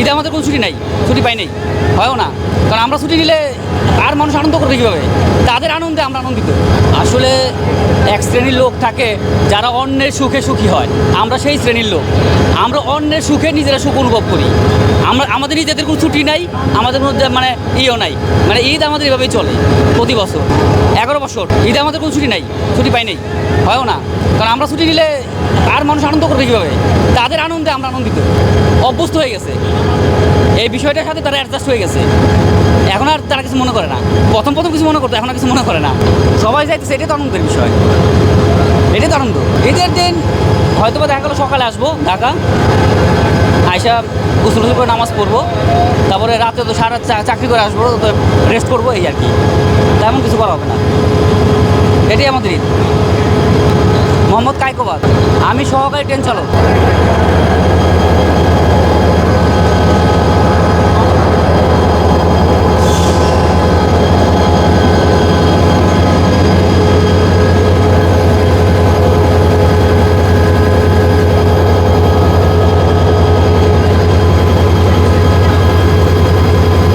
ঈদে আমাদের কোনো ছুটি নাই, ছুটি পাই নাই, হয়ও না। কারণ আমরা ছুটি নিলে আর মানুষ আনন্দ করবে কীভাবে? তাদের আনন্দে আমরা আনন্দিত। আসলে এক শ্রেণির লোক থাকে যারা অন্যের সুখে সুখী হয়। আমরা সেই শ্রেণির লোক। আমরা অন্যের সুখে নিজেরা সুখ অনুভব করি। আমরা, আমাদের নিজেদের কোনো ছুটি নাই, আমাদের মধ্যে মানে ইয়েও নাই। মানে ঈদ আমাদের এভাবেই চলে প্রতি বছর। এগারো বছর। ঈদে আমাদের কোনো ছুটি নাই, ছুটি পাই নাই, হয়ও না। কারণ আমরা ছুটি নিলে আর মানুষ আনন্দ করবে কীভাবে? তাদের আনন্দে আমরা আনন্দিত। অভ্যস্ত হয়ে গেছে। এই বিষয়টার সাথে তারা অ্যাডজাস্ট হয়ে গেছে। এখন আর তারা কিছু মনে করে না। প্রথম প্রথম কিছু মনে করতো, এখন আর কিছু মনে করে না। সবাই যাইতেছে এটাই তো আনন্দের বিষয়। এটাই তো আনন্দ। ঈদের দিন হয়তো বা দেখা গেলো, সকালে আসব ঢাকা। আয়সা গোসল করে নামাজ পড়ব। তারপরে রাতে তো সারা চাকরি করে আসব, তো রেস্ট করব, এই আর কি। তেমন কিছু করা হবে না। এটাই আমাদের ঈদ। মোহাম্মদ কাইকোবাদ আমি সহকারী ট্রেন চালক।